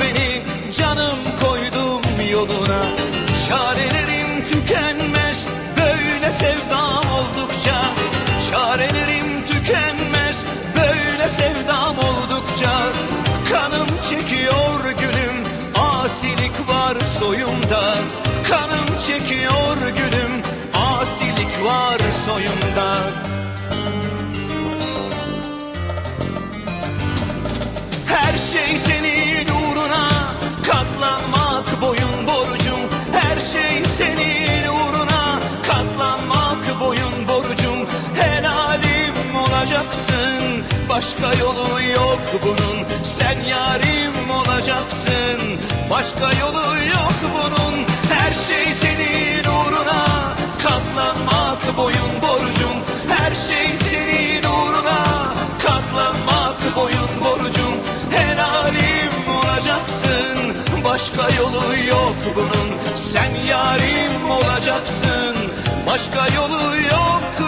beni canım koydum yoluna. Çarelerim tükenmez böyle sevdam oldukça. Çarelerim tükenmez böyle sevdam oldukça. Kanım çekiyor gülüm asilik var soyumda. Kanım çekiyor gülüm asilik var soyumda başka yolu yok bunun. Sen yarim olacaksın başka yolu yok bunun. Her şey senin uğruna katlanmak boyun borcum. Her şey senin uğruna katlanmak boyun borcum. Helalim olacaksın başka yolu yok bunun. Sen yarim olacaksın başka yolu yok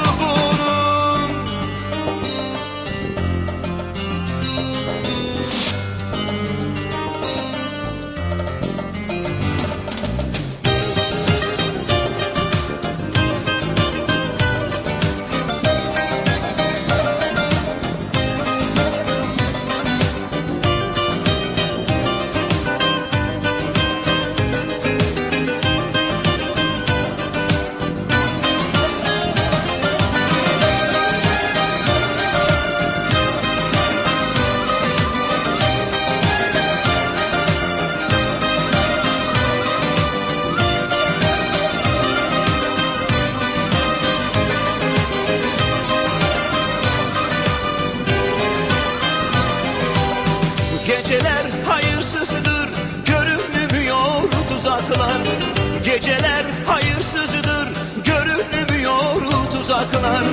tuzaklar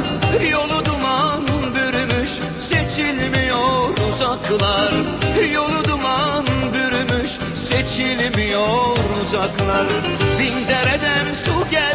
Yolu duman bürümüş seçilmiyor uzaklar. Yolu duman bürümüş seçilmiyor uzaklar. Bin dereden su gelse